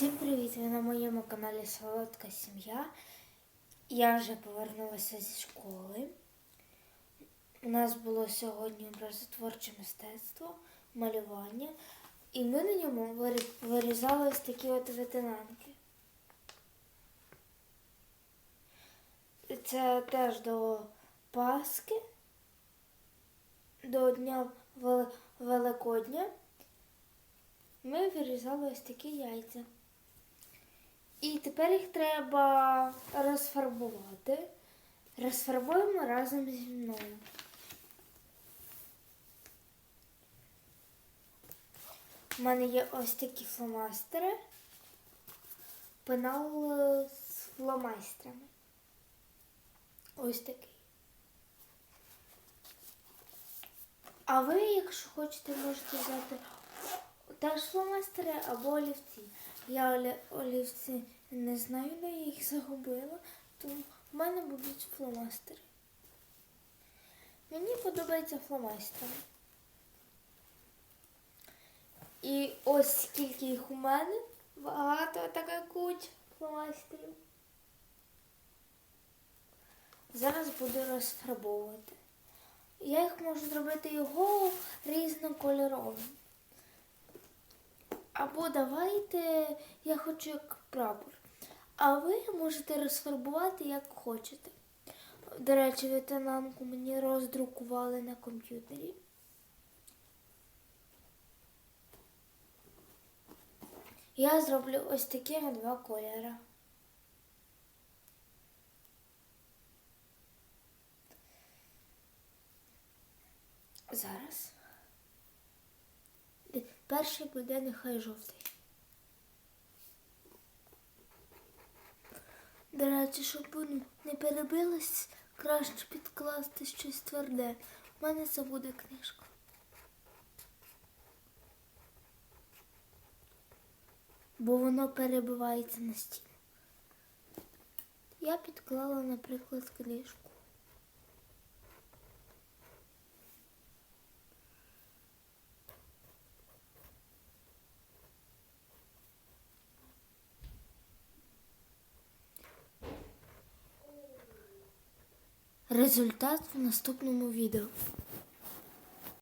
Всім привіт! Ви на моєму каналі Солодка Сім'я. Я вже повернулася зі школи. У нас було сьогодні образотворче мистецтво, малювання, і ми на ньому вирізали ось такі от ветенанки. Це теж до Пасхи, до Дня Великодня. Ми вирізали ось такі яйця. І тепер їх треба розфарбувати. Розфарбуємо разом зі мною. У мене є ось такі фломастери. Пенал е, з фломайстрами. Ось такий. А ви, якщо хочете, можете взяти фломастери або олівці. Я олівці не знаю, де я їх загубила, тому в мене будуть фломастери. Мені подобається фломастери. І ось скільки їх у мене. Багато така куть фломастерів. Зараз буду розфарбовувати. Я їх можу зробити його різнокольоровим. Або давайте, я хочу як прапор. А ви можете розфарбувати як хочете. До речі, ветенанку мені роздрукували на комп'ютері. Я зроблю ось такими два кольори. Зараз. Перший буде нехай жовтий. До речі, щоб не перебилось, краще підкласти щось тверде. У мене це буде книжка. Бо воно перебивається на стіну. Я підклала, наприклад, книжку. Результат в наступному відео.